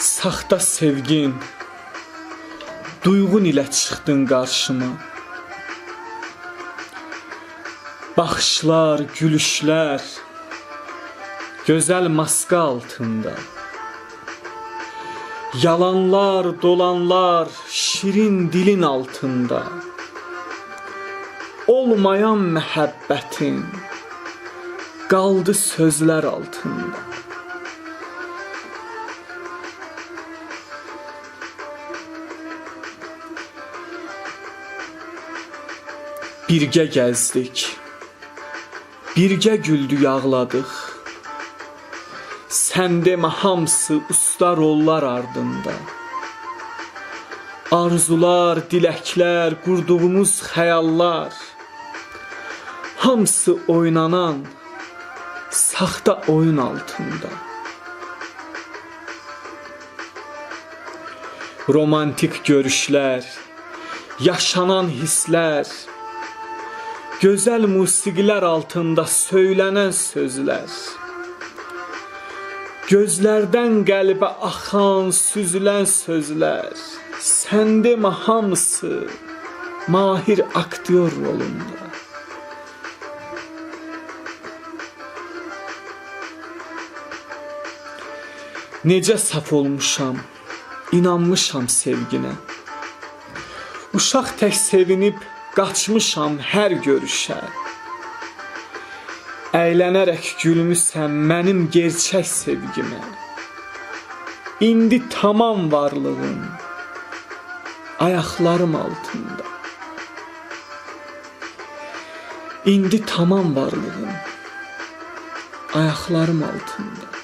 Saxta sevgin Duyğun ilə çıxdın qarşıma. Baxışlar, gülüşlər Gözəl maska altında. Yalanlar, dolanlar şirin dilin altında. Olmayan məhəbbətin qaldı sözlər altında Birgə gəzdik. Birgə güldük, ağladıq. Sən demə hamısı usta rollar ardında. Arzular, diləklər, qurduğumuz xəyallar hamısı oynanan saxta oyun altında. Romantik görüşlər, yaşanan hisslər, gözəl musiqilər altında söylənən sözlər. Gözlərdən qəlbə axan, süzülən sözlər. Sən demə hamısı mahir aktyor rolunda. Necə saf olmuşam, inanmışam sevginə. Uşaq tək sevinib qaçmışam hər görüşə. Əylənərək gülmüsən mənim gerçək sevgimə. İndi tamam varlığım ayaqlarım altında. İndi tamam varlığım ayaqlarım altında.